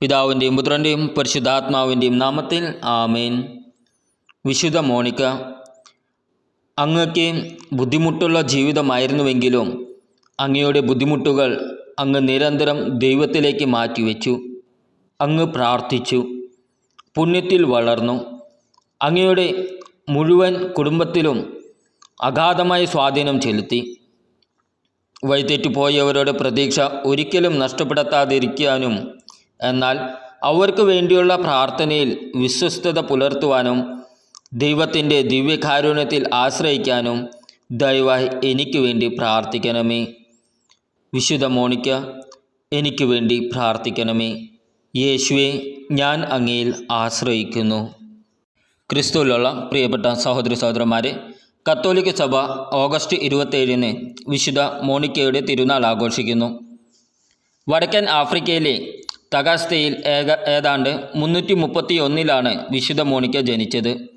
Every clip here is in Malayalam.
പിതാവിന്റെയും പുത്രന്റെയും പരിശുദ്ധാത്മാവിന്റെയും നാമത്തിൽ ആമേൻ. വിശുദ്ധ മോണിക്ക അങ്ങക്ക് ബുദ്ധിമുട്ടുള്ള ജീവിതമായിരുന്നുവെങ്കിലും അങ്ങയുടെ ബുദ്ധിമുട്ടുകൾ അങ്ങ് നിരന്തരം ദൈവത്തിലേക്ക് മാറ്റിവെച്ചു. അങ്ങ് പ്രാർത്ഥിച്ചു പുണ്യത്തിൽ വളർന്നു. അങ്ങയുടെ മുഴുവൻ കുടുംബത്തിലും അഗാധമായ സ്വാധീനം ചെലുത്തി. വഴിതെറ്റിപ്പോയവരുടെ പ്രതീക്ഷ ഒരിക്കലും നഷ്ടപ്പെടുത്താതിരിക്കാനും എന്നാൽ അവർക്ക് വേണ്ടിയുള്ള പ്രാർത്ഥനയിൽ വിശ്വസ്തത പുലർത്തുവാനും ദൈവത്തിന്റെ ദിവ്യകാരുണ്യത്തിൽ ആശ്രയിക്കാനും ദയവായി എനിക്ക് വേണ്ടി പ്രാർത്ഥിക്കണമേ. വിശുദ്ധ മോണിക്ക എനിക്ക് വേണ്ടി പ്രാർത്ഥിക്കണമേ. യേശുവെ ഞാൻ അങ്ങയിൽ ആശ്രയിക്കുന്നു. ക്രിസ്തുവിലുള്ള പ്രിയപ്പെട്ട സഹോദരി സഹോദരന്മാരെ കത്തോലിക്ക സഭ ഓഗസ്റ്റ് ഇരുപത്തേഴിന് വിശുദ്ധ മോണിക്കയുടെ തിരുനാൾ ആഘോഷിക്കുന്നു. വടക്കൻ ആഫ്രിക്കയിലെ തകാസ്തയിൽ ഏക ഏതാണ്ട് മുന്നൂറ്റി മുപ്പത്തി ഒന്നിലാണ് വിശുദ്ധ മോണിക്ക ജനിച്ചത്.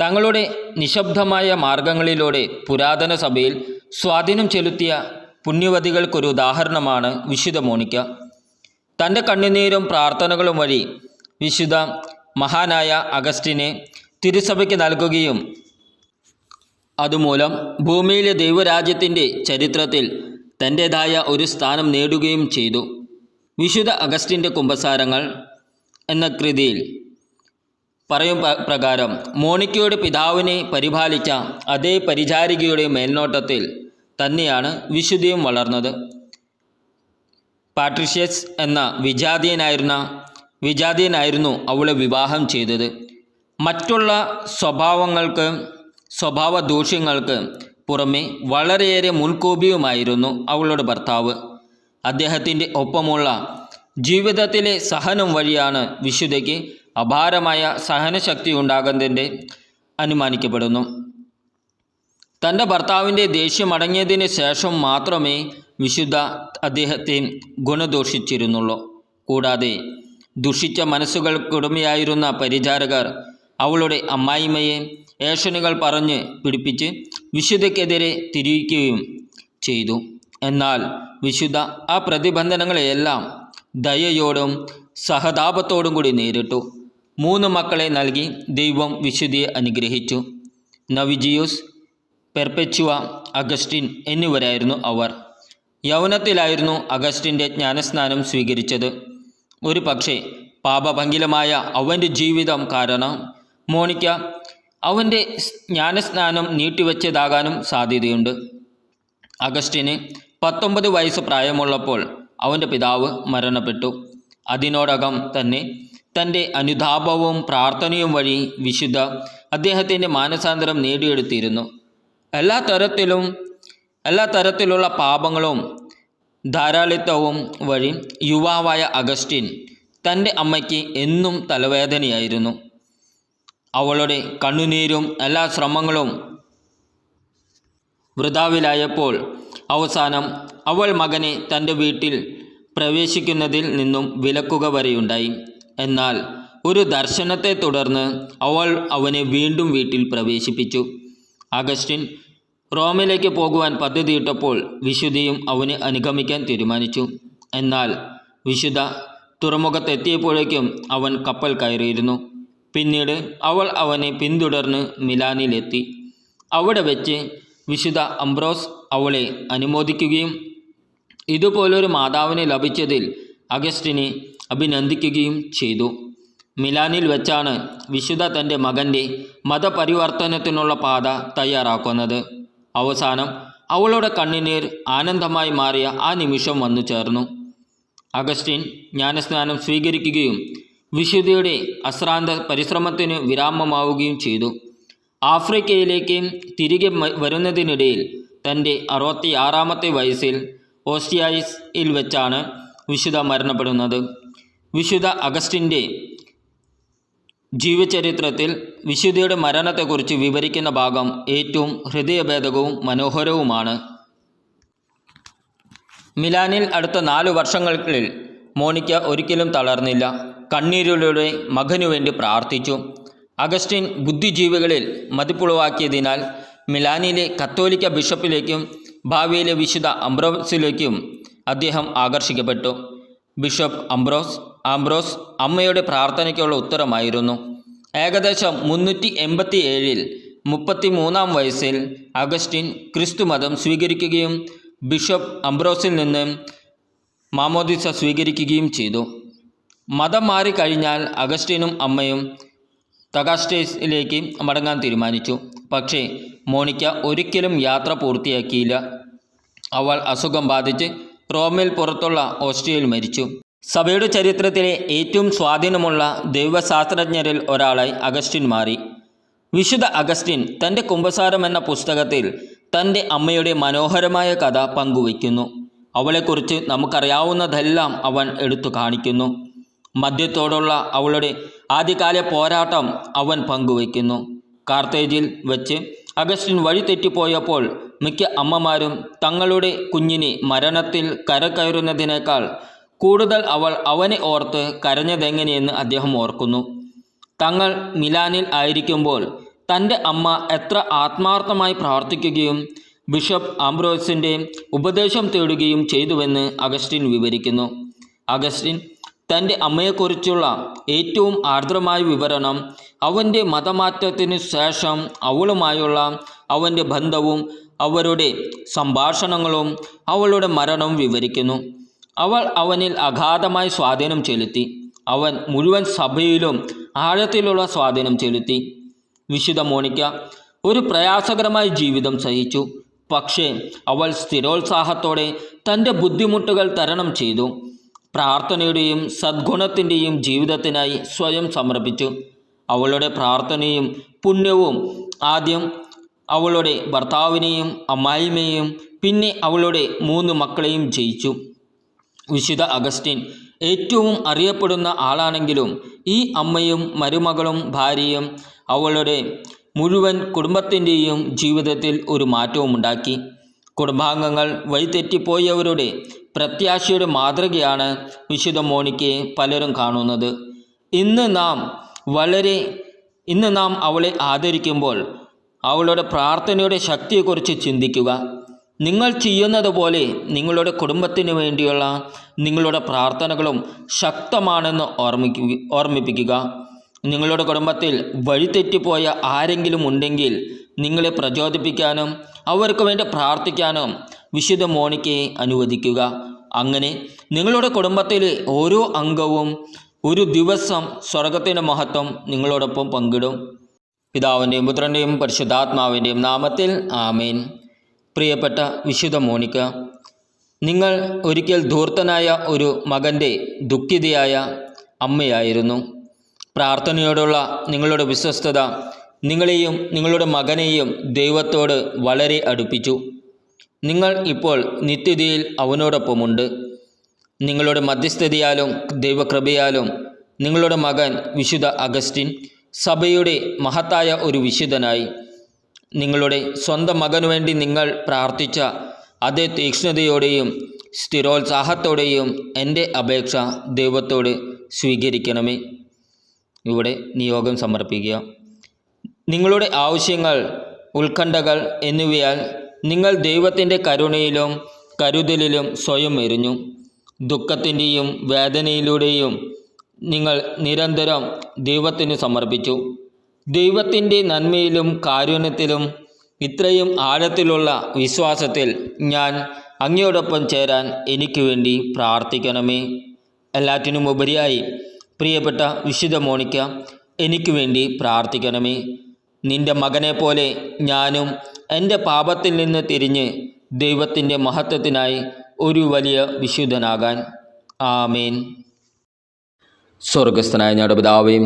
തങ്ങളുടെ നിശബ്ദമായ മാർഗങ്ങളിലൂടെ പുരാതന സഭയിൽ സ്വാധീനം ചെലുത്തിയ പുണ്യവതികൾക്കൊരു ഉദാഹരണമാണ് വിശുദ്ധ മോണിക്ക. തന്റെ കണ്ണുനീരും പ്രാർത്ഥനകളും വഴി വിശുദ്ധ മഹാനായ അഗസ്റ്റിനെ തിരുസഭയ്ക്ക് നൽകുകയും അതുമൂലം ഭൂമിയിലെ ദൈവരാജ്യത്തിന്റെ ചരിത്രത്തിൽ തന്റേതായ ഒരു സ്ഥാനം നേടുകയും ചെയ്തു. വിശുദ്ധ അഗസ്റ്റിന്റെ കുമ്പസാരങ്ങൾ എന്ന കൃതിയിൽ പറയും പ്രകാരം മോണിക്കയുടെ പിതാവിനെ പരിപാലിച്ച അതേ പരിചാരികയുടെ മേൽനോട്ടത്തിൽ തന്നെയാണ് വിശുദ്ധിയും വളർന്നത്. പാട്രിഷ്യസ് എന്ന വിജാതീയനായിരുന്ന വിജാതീയനായിരുന്നു അവളെ വിവാഹം ചെയ്തത്. മറ്റുള്ള സ്വഭാവങ്ങൾക്ക് സ്വഭാവ ദൂഷ്യങ്ങൾക്ക് പുറമെ വളരെയേറെ മുൻകോപിയുമായിരുന്നു അവളുടെ ഭർത്താവ്. അദ്ദേഹത്തിന്റെ ഒപ്പമുള്ള ജീവിതത്തിലെ സഹനം വഴിയാണ് വിശുദ്ധയ്ക്ക് അപാരമായ സഹനശക്തി ഉണ്ടാകുന്നതിന്റെ അനുമാനിക്കപ്പെടുന്നു. തന്റെ ഭർത്താവിന്റെ ദേഷ്യമടങ്ങിയതിന് ശേഷം മാത്രമേ വിശുദ്ധ അദ്ദേഹത്തെ ഗുണദോഷിച്ചിരുന്നുള്ളൂ. കൂടാതെ ദുഷിച്ച മനസ്സുകൾക്കുടമയായിരുന്ന പരിചാരകർ അവളുടെ അമ്മായിമ്മയെ ഏഷനുകൾ പറഞ്ഞ് പിടിപ്പിച്ച് വിശുദ്ധയ്ക്കെതിരെ തിരിയിക്കുകയും ചെയ്തു. എന്നാൽ വിശുദ്ധ ആ പ്രതിബന്ധനങ്ങളെയെല്ലാം ദയയോടും സഹതാപത്തോടും കൂടി നേരിട്ടു. മൂന്ന് മക്കളെ നൽകി ദൈവം വിശുദ്ധിയെ അനുഗ്രഹിച്ചു. നവിജിയൂസ് പെർപെച്ചുവ അഗസ്റ്റിൻ എന്നിവരായിരുന്നു അവർ. യൗവനത്തിലായിരുന്നു അഗസ്റ്റിന്റെ ജ്ഞാനസ്നാനം സ്വീകരിച്ചത്. ഒരു പക്ഷേ പാപഭംഗിലമായ അവന്റെ ജീവിതം കാരണം മോണിക്ക അവന്റെ ജ്ഞാനസ്നാനം നീട്ടിവെച്ചതാകാനും സാധ്യതയുണ്ട്. അഗസ്റ്റിന് പത്തൊമ്പത് വയസ്സ് പ്രായമുള്ളപ്പോൾ അവന്റെ പിതാവ് മരണപ്പെട്ടു. അതിനോടകം തന്നെ തന്റെ അനുതാപവും പ്രാർത്ഥനയും വഴി വിശുദ്ധ അദ്ദേഹത്തിന്റെ മാനസാന്തരം നേടിയെടുത്തിരുന്നു. എല്ലാ തരത്തിലും എല്ലാ തരത്തിലുള്ള പാപങ്ങളും ധാരാളിത്തവും വഴി യുവാവായ അഗസ്റ്റിൻ തന്റെ അമ്മയ്ക്ക് എന്നും തലവേദനയായിരുന്നു. അവളുടെ കണ്ണുനീരും എല്ലാ ശ്രമങ്ങളും വൃതാവിലായപ്പോൾ അവസാനം അവൾ മകനെ തന്റെ വീട്ടിൽ പ്രവേശിക്കുന്നതിൽ നിന്നും വിലക്കുക വരെയുണ്ടായി. എന്നാൽ ഒരു ദർശനത്തെ തുടർന്ന് അവൾ അവനെ വീണ്ടും വീട്ടിൽ പ്രവേശിപ്പിച്ചു. അഗസ്റ്റിൻ റോമിലേക്ക് പോകുവാൻ പദ്ധതിയിട്ടപ്പോൾ വിശുദ്ധിയും അവനെ അനുഗമിക്കാൻ തീരുമാനിച്ചു. എന്നാൽ വിശുദ്ധ തുറമുഖത്തെത്തിയപ്പോഴേക്കും അവൻ കപ്പൽ കയറിയിരുന്നു. പിന്നീട് അവൾ അവനെ പിന്തുടർന്ന് മിലാനിലെത്തി. അവിടെ വെച്ച് വിശുദ്ധ അംബ്രോസ് അവളെ അനുമോദിക്കുകയും ഇതുപോലൊരു മാതാവിനെ ലഭിച്ചതിൽ അഗസ്റ്റിനെ അഭിനന്ദിക്കുകയും ചെയ്തു. മിലാനിൽ വെച്ചാണ് വിശുദ്ധ തന്റെ മകന്റെ മതപരിവർത്തനത്തിനുള്ള പാത തയ്യാറാക്കുന്നത്. അവസാനം അവളുടെ കണ്ണുനീർ ആനന്ദമായി മാറിയ ആ നിമിഷം വന്നു ചേർന്നു. അഗസ്റ്റിൻ ജ്ഞാനസ്നാനം സ്വീകരിക്കുകയും വിശുദ്ധിയുടെ അശ്രാന്ത പരിശ്രമത്തിന് വിരാമമാവുകയും ചെയ്തു. ആഫ്രിക്കയിലേക്ക് തിരികെ വരുന്നതിനിടയിൽ തന്റെ അറുപത്തിയാറാമത്തെ വയസ്സിൽ ഓസ്റ്റിയായിസിൽ വെച്ചാണ് വിശുദ്ധ മരണപ്പെടുന്നത്. വിശുദ്ധ അഗസ്റ്റിന്റെ ജീവചരിത്രത്തിൽ വിശുദ്ധയുടെ മരണത്തെക്കുറിച്ച് വിവരിക്കുന്ന ഭാഗം ഏറ്റവും ഹൃദയഭേദകവും മനോഹരവുമാണ്. മിലാനിൽ അടുത്ത നാല് വർഷങ്ങളിൽ മോണിക്ക ഒരിക്കലും തളർന്നില്ല. കണ്ണീരിലൂടെ മകനു വേണ്ടി പ്രാർത്ഥിച്ചു. അഗസ്റ്റിൻ ബുദ്ധിജീവികളിൽ മതിപ്പുളവാക്കിയതിനാൽ മിലാനിലെ കത്തോലിക്ക ബിഷപ്പിലേക്കും ഭാവിയിലെ വിശുദ്ധ അംബ്രോസിലേക്കും അദ്ദേഹം ആകർഷിക്കപ്പെട്ടു. ബിഷപ്പ് അംബ്രോസ് ആംബ്രോസ് അമ്മയുടെ പ്രാർത്ഥനയ്ക്കുള്ള ഉത്തരമായിരുന്നു. ഏകദേശം മുന്നൂറ്റി എൺപത്തി ഏഴിൽ മുപ്പത്തി മൂന്നാം വയസ്സിൽ അഗസ്റ്റിൻ ക്രിസ്തുമതം സ്വീകരിക്കുകയും ബിഷപ്പ് അംബ്രോസിൽ നിന്ന് മാമോദിസ സ്വീകരിക്കുകയും ചെയ്തു. മതം മാറിക്കഴിഞ്ഞാൽ അഗസ്റ്റിനും അമ്മയും തകാസ്റ്റേസിലേക്ക് മടങ്ങാൻ തീരുമാനിച്ചു. പക്ഷേ മോണിക്ക ഒരിക്കലും യാത്ര പൂർത്തിയാക്കിയില്ല. അവൾ അസുഖം ബാധിച്ച് റോമിൽ പുറത്തുള്ള ഓസ്ട്രിയയിൽ മരിച്ചു. സഭയുടെ ചരിത്രത്തിലെ ഏറ്റവും സ്വാധീനമുള്ള ദൈവശാസ്ത്രജ്ഞരിൽ ഒരാളായി അഗസ്റ്റിൻ മാറി. വിശുദ്ധ അഗസ്റ്റിൻ തന്റെ കുംഭസാരം എന്ന പുസ്തകത്തിൽ തന്റെ അമ്മയുടെ മനോഹരമായ കഥ പങ്കുവയ്ക്കുന്നു. അവളെക്കുറിച്ച് നമുക്കറിയാവുന്നതെല്ലാം അവൻ എടുത്തു കാണിക്കുന്നു. മദ്യത്തോടുള്ള അവളുടെ ആദ്യകാല പോരാട്ടം അവൻ പങ്കുവയ്ക്കുന്നു. കാർത്തേജിൽ വെച്ച് അഗസ്റ്റിൻ വഴി തെറ്റിപ്പോയപ്പോൾ മിക്ക അമ്മമാരും തങ്ങളുടെ കുഞ്ഞിനെ മരണത്തിൽ കരകയറുന്നതിനേക്കാൾ കൂടുതൽ അവൾ അവനെ ഓർത്ത് കരഞ്ഞതെങ്ങനെയെന്ന് അദ്ദേഹം ഓർക്കുന്നു. തങ്ങൾ മിലാനിൽ ആയിരിക്കുമ്പോൾ തന്റെ അമ്മ എത്ര ആത്മാർത്ഥമായി പ്രാർത്ഥിക്കുകയും ബിഷപ്പ് ആംബ്രോസിന്റെ ഉപദേശം തേടുകയും ചെയ്തുവെന്ന് അഗസ്റ്റിൻ വിവരിക്കുന്നു. അഗസ്റ്റിൻ തന്റെ അമ്മയെക്കുറിച്ചുള്ള ഏറ്റവും ആർദ്രമായ വിവരണം അവന്റെ മതമാറ്റത്തിനു ശേഷം അവളുമായുള്ള അവന്റെ ബന്ധവും അവരുടെ സംഭാഷണങ്ങളും അവളുടെ മരണവും വിവരിക്കുന്നു. അവൾ അവനിൽ അഗാധമായി സ്വാധീനം ചെലുത്തി. അവൻ മുഴുവൻ സഭയിലും ആഴത്തിലുള്ള സ്വാധീനം ചെലുത്തി. വിശുദ്ധ മോണിക്ക ഒരു പ്രയാസകരമായ ജീവിതം സഹിച്ചു. പക്ഷേ അവൾ സ്ഥിരോത്സാഹത്തോടെ തന്റെ ബുദ്ധിമുട്ടുകൾ തരണം ചെയ്തു. പ്രാർത്ഥനയുടെയും സദ്ഗുണത്തിന്റെയും ജീവിതത്തിനായി സ്വയം സമർപ്പിച്ചു. അവളുടെ പ്രാർത്ഥനയും പുണ്യവും ആദ്യം അവളുടെ ഭർത്താവിനെയും അമ്മായിമ്മയെയും പിന്നെ അവളുടെ മൂന്ന് മക്കളെയും ജയിച്ചു. വിശുദ്ധ അഗസ്റ്റിൻ ഏറ്റവും അറിയപ്പെടുന്ന ആളാണെങ്കിലും ഈ അമ്മയും മരുമകളും ഭാര്യയും അവളുടെ മുഴുവൻ കുടുംബത്തിന്റെയും ജീവിതത്തിൽ ഒരു മാറ്റവും ഉണ്ടാക്കി കുടുംബാംഗങ്ങൾ വഴിതെറ്റിപ്പോയവരുടെ പ്രത്യാശയുടെ മാതൃകയാണ് വിശുദ്ധ മോണിക്കയെ പലരും കാണുന്നത്. ഇന്ന് നാം വളരെ ഇന്ന് നാം അവളെ ആദരിക്കുമ്പോൾ അവളുടെ പ്രാർത്ഥനയുടെ ശക്തിയെക്കുറിച്ച് ചിന്തിക്കുക. നിങ്ങൾ ചെയ്യുന്നത് പോലെ നിങ്ങളുടെ കുടുംബത്തിന് വേണ്ടിയുള്ള നിങ്ങളുടെ പ്രാർത്ഥനകളും ശക്തമാണെന്ന് ഓർമ്മിക്കുക ഓർമ്മിപ്പിക്കുക. നിങ്ങളുടെ കുടുംബത്തിൽ വഴിതെറ്റിപ്പോയ ആരെങ്കിലും ഉണ്ടെങ്കിൽ നിങ്ങളെ പ്രചോദിപ്പിക്കാനും അവർക്ക് വേണ്ടി പ്രാർത്ഥിക്കാനും വിശുദ്ധ മോണിക്കയെ അനുവദിക്കുക. അങ്ങനെ നിങ്ങളുടെ കുടുംബത്തിലെ ഓരോ അംഗവും ഒരു ദിവസം സ്വർഗത്തിന്റെ മഹത്വം നിങ്ങളോടൊപ്പം പങ്കിടും. പിതാവിന്റെയും പുത്രന്റെയും പരിശുദ്ധാത്മാവിന്റെയും നാമത്തിൽ ആമേൻ. പ്രിയപ്പെട്ട വിശുദ്ധ മോണിക്ക നിങ്ങൾ ഒരിക്കൽ ധൂർത്തനായ ഒരു മകന്റെ ദുഃഖിതയായ അമ്മയായിരുന്നു. പ്രാർത്ഥനയോടുള്ള നിങ്ങളുടെ വിശ്വസ്തത നിങ്ങളെയും നിങ്ങളുടെ മകനെയും ദൈവത്തോട് വളരെ അടുപ്പിച്ചു. നിങ്ങൾ ഇപ്പോൾ നിത്യതയിൽ അവനോടൊപ്പമുണ്ട്. നിങ്ങളുടെ മധ്യസ്ഥതയാലും ദൈവകൃപയാലും നിങ്ങളുടെ മകൻ വിശുദ്ധ അഗസ്റ്റിൻ സഭയുടെ മഹത്തായ ഒരു വിശുദ്ധനായി. നിങ്ങളുടെ സ്വന്തം മകനു വേണ്ടി നിങ്ങൾ പ്രാർത്ഥിച്ച അതേ തീക്ഷ്ണതയോടെയും സ്ഥിരോത്സാഹത്തോടെയും എന്റെ അപേക്ഷ ദൈവത്തോട് സ്വീകരിക്കണമേ. ഇവിടെ നിയോഗം സമർപ്പിക്കുക. നിങ്ങളുടെ ആവശ്യങ്ങൾ ഉത്കണ്ഠകൾ എന്നിവയാൽ നിങ്ങൾ ദൈവത്തിന്റെ കരുണയിലും കരുതലിലും സ്വയം എറിഞ്ഞു. ദുഃഖത്തിന്റെയും വേദനയിലൂടെയും നിങ്ങൾ നിരന്തരം ദൈവത്തിന് സമർപ്പിച്ചു. ദൈവത്തിന്റെ നന്മയിലും കാരുണ്യത്തിലും ഇത്രയും ആഴത്തിലുള്ള വിശ്വാസത്തിൽ ഞാൻ അങ്ങയോടൊപ്പം ചേരാൻ എനിക്ക് വേണ്ടി പ്രാർത്ഥിക്കണമേ. എല്ലാറ്റിനും ഉപരിയായി പ്രിയപ്പെട്ട വിശുദ്ധ മോണിക്ക എനിക്ക് വേണ്ടി പ്രാർത്ഥിക്കണമേ. നിന്റെ മകനെ പോലെ ഞാനും എന്റെ പാപത്തിൽ നിന്ന് തിരിഞ്ഞ് ദൈവത്തിന്റെ മഹത്വത്തിനായി ഒരു വലിയ വിശുദ്ധനാകാൻ. ആമേൻ. സ്വർഗസ്ഥനായ ഞങ്ങളുടെ പിതാവേ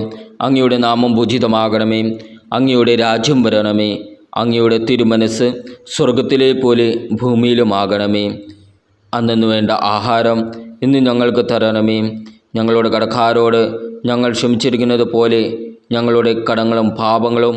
അങ്ങയുടെ നാമം ഭൂജിതമാകണമേ അങ്ങയുടെ രാജ്യം വരണമേ അങ്ങയുടെ തിരുമനസ് സ്വർഗത്തിലെ പോലെ ഭൂമിയിലുമാകണമേ. അന്നു വേണ്ട ആഹാരം ഇന്ന് ഞങ്ങൾക്ക് തരണമേ ഞങ്ങളുടെ കടക്കാരോട് ഞങ്ങൾ ക്ഷമിച്ചിരിക്കുന്നത് പോലെ ഞങ്ങളുടെ കടങ്ങളും പാപങ്ങളും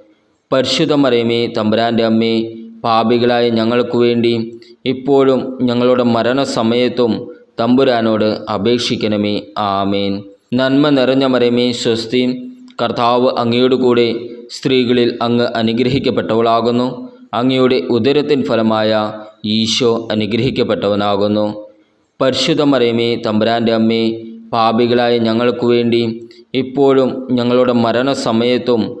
പരിശുദ്ധ മറിയമേ തമ്പുരാന്റെ അമ്മേ പാപികളായ ഞങ്ങൾക്ക് വേണ്ടി ഇപ്പോഴും ഞങ്ങളുടെ മരണസമയത്തും തമ്പുരാനോട് അപേക്ഷിക്കണമേ. ആമേൻ. നന്മ നിറഞ്ഞ മറിയമേ സ്വസ്തി കർത്താവ് അങ്ങയോട് കൂടെ സ്ത്രീകളിൽ അങ്ങ് അനുഗ്രഹിക്കപ്പെട്ടവളാകുന്നു. അങ്ങയുടെ ഉദരത്തിൻ ഫലമായ ഈശോ അനുഗ്രഹിക്കപ്പെട്ടവനാകുന്നു. പരിശുദ്ധ മറിയമേ തമ്പുരാന്റെ അമ്മേ പാപികളായ ഞങ്ങൾക്ക് വേണ്ടി ഇപ്പോഴും ഞങ്ങളുടെ മരണസമയത്തും